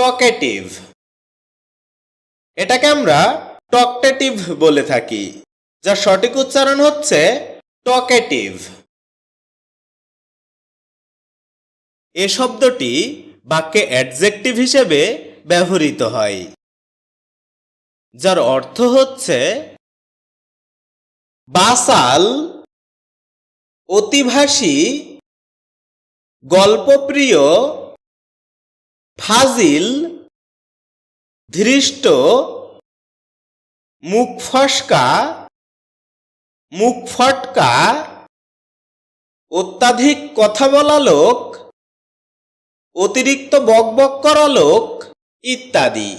Talkative এটাকে আমরা টকটেটিভ বলে থাকি, যার সঠিক উচ্চারণ হচ্ছে টকেটিভ এ শব্দটি বাক্যে অ্যাডজেক্টিভ হিসেবে ব্যবহৃত হয়, যার অর্থ হচ্ছে বাসাল, অতিভাষী, গল্পপ্রিয় ফাজিল, ধৃষ্ট, মুখ ফসকা, মুখ ফটকা, অত্যাধিক কথা বলা লোক, অতিরিক্ত বকবক করা লোক, ইত্যাদি।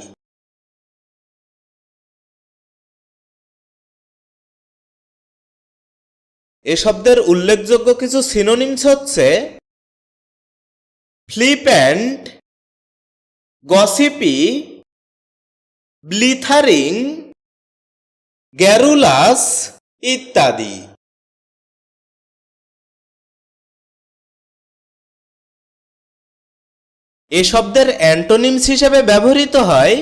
এ শব্দের উল্লেখযোগ্য কিছু সিনোনিমস হচ্ছে ফ্লিপ্যান্ট গসিপি ব্লিথারিং গ্যারুলাস ইত্যাদি। এ শব্দের অ্যান্টোনিমস হিসেবে ব্যবহৃত হয়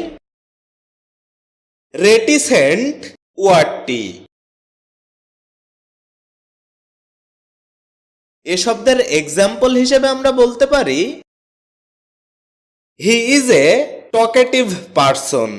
রেটিসেন্ট ওয়ার্ডটি। এ শব্দের এক্সাম্পল হিসেবে আমরা বলতে পারি he is a talkative person